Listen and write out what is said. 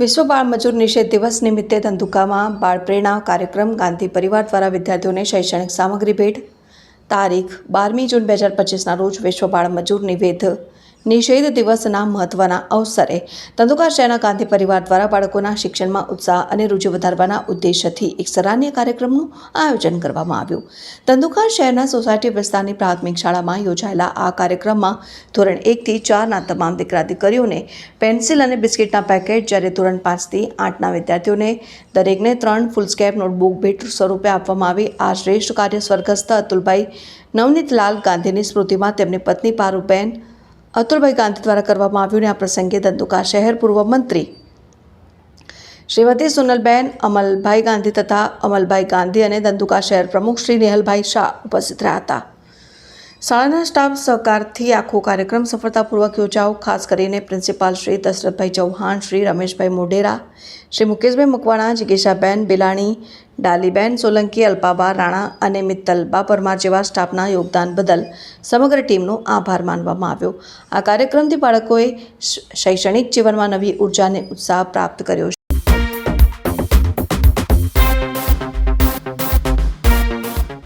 વિશ્વ બાળ મજૂર નિષેધ દિવસ નિમિત્તે ધંધુકામાં બાળ પ્રેરણા કાર્યક્રમ ગાંધી પરિવાર દ્વારા વિદ્યાર્થીઓને શૈક્ષણિક સામગ્રી ભેટ. તારીખ બારમી જૂન બે હજાર પચીસના રોજ વિશ્વ બાળ મજૂર નિવેધ નિષેધ દિવસના મહત્વના અવસરે ધંધુકા શહેરના ગાંધી પરિવાર દ્વારા બાળકોના શિક્ષણમાં ઉત્સાહ અને રુચિ વધારવાના ઉદ્દેશ્યથી એક સરાહનીય કાર્યક્રમનું આયોજન કરવામાં આવ્યું. ધંધુકા શહેરના સોસાયટી વિસ્તારની પ્રાથમિક શાળામાં યોજાયેલા આ કાર્યક્રમમાં ધોરણ એકથી ચારના તમામ દીકરા દીકરીઓને પેન્સિલ અને બિસ્કિટના પેકેટ જ્યારે ધોરણ પાંચથી આઠના વિદ્યાર્થીઓને દરેકને ત્રણ ફૂલસ્કેપ નોટબુક ભેટ સ્વરૂપે આપવામાં આવી. આ શ્રેષ્ઠ કાર્ય સ્વર્ગસ્થ અતુલભાઈ નવનીતલાલ ગાંધીની સ્મૃતિમાં તેમની પત્ની પારુબેન અતુલભાઈ ગાંધી દ્વારા કરવામાં આવ્યું અને આ પ્રસંગે ધંધુકા શહેર પૂર્વ મંત્રી. શ્રીમતી સોનલબેન, અમલભાઈ ગાંધી તથા અમલભાઈ ગાંધી અને ધંધુકા શહેર પ્રમુખ શ્રી નેહલભાઈ શાહ ઉપસ્થિત રહ્યા હતા. શાળાના સ્ટાફ સહકારથી આખો કાર્યક્રમ સફળતાપૂર્વક યોજાઓ ખાસ કરીને પ્રિન્સિપાલ શ્રી દશરથભાઈ ચૌહાણ, શ્રી રમેશભાઈ મોઢેરા, શ્રી મુકેશભાઈ મકવાણા, જિગેશાબેન બિલાણી, ડાલીબેન સોલંકી, અલ્પાબા રાણા અને મિત્તલબા પરમાર જેવા સ્ટાફના યોગદાન બદલ સમગ્ર ટીમનો આભાર માનવામાં આવ્યો. આ કાર્યક્રમથી બાળકોએ શૈક્ષણિક જીવનમાં નવી ઉર્જાને ઉત્સાહ પ્રાપ્ત કર્યો